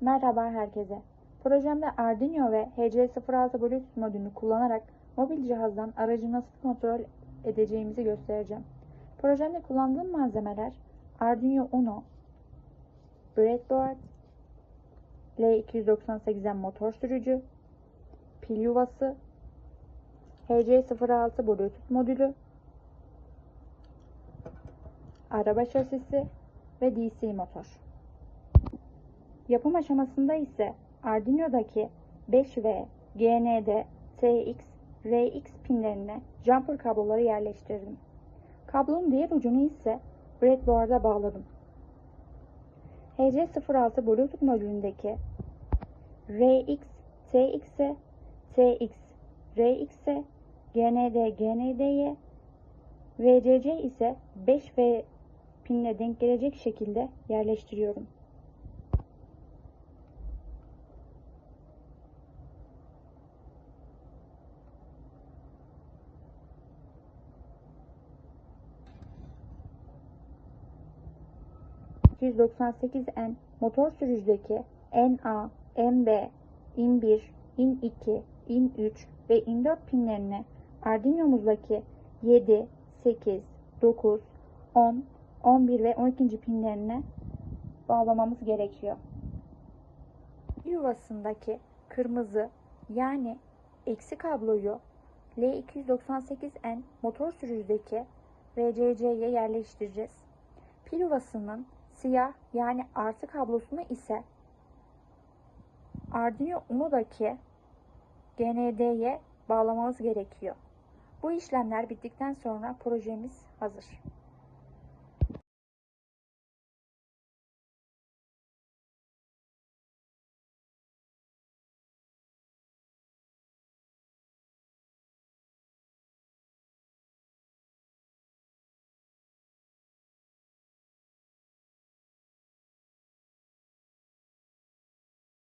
Merhaba herkese. Projemde Arduino ve HC06 Bluetooth modülünü kullanarak mobil cihazdan aracı nasıl kontrol edeceğimizi göstereceğim. Projemde kullandığım malzemeler Arduino Uno, breadboard, L298'en motor sürücü, pil yuvası, HC06 Bluetooth modülü, araba şasisi ve DC motor. Yapım aşamasında ise Arduino'daki 5V, GND, TX, RX pinlerine jumper kabloları yerleştirdim. Kablonun diğer ucunu ise breadboard'a bağladım. HC06 Bluetooth modülündeki RX, TX'e, TX, RX'e, GND, GND'ye, VCC ise 5V pinle denk gelecek şekilde yerleştiriyorum. ...298N motor sürücüdeki NA, MB, IN1, IN2, IN3 ve IN4 pinlerini Arduino'muzdaki 7, 8, 9, 10, 11 ve 12. pinlerine bağlamamız gerekiyor. Yuvasındaki kırmızı yani eksi kabloyu L298N motor sürücüdeki VCC'ye yerleştireceğiz. Pil yuvasının siyah yani artı kablosunu ise Arduino Uno'daki GND'ye bağlamamız gerekiyor. Bu işlemler bittikten sonra projemiz hazır.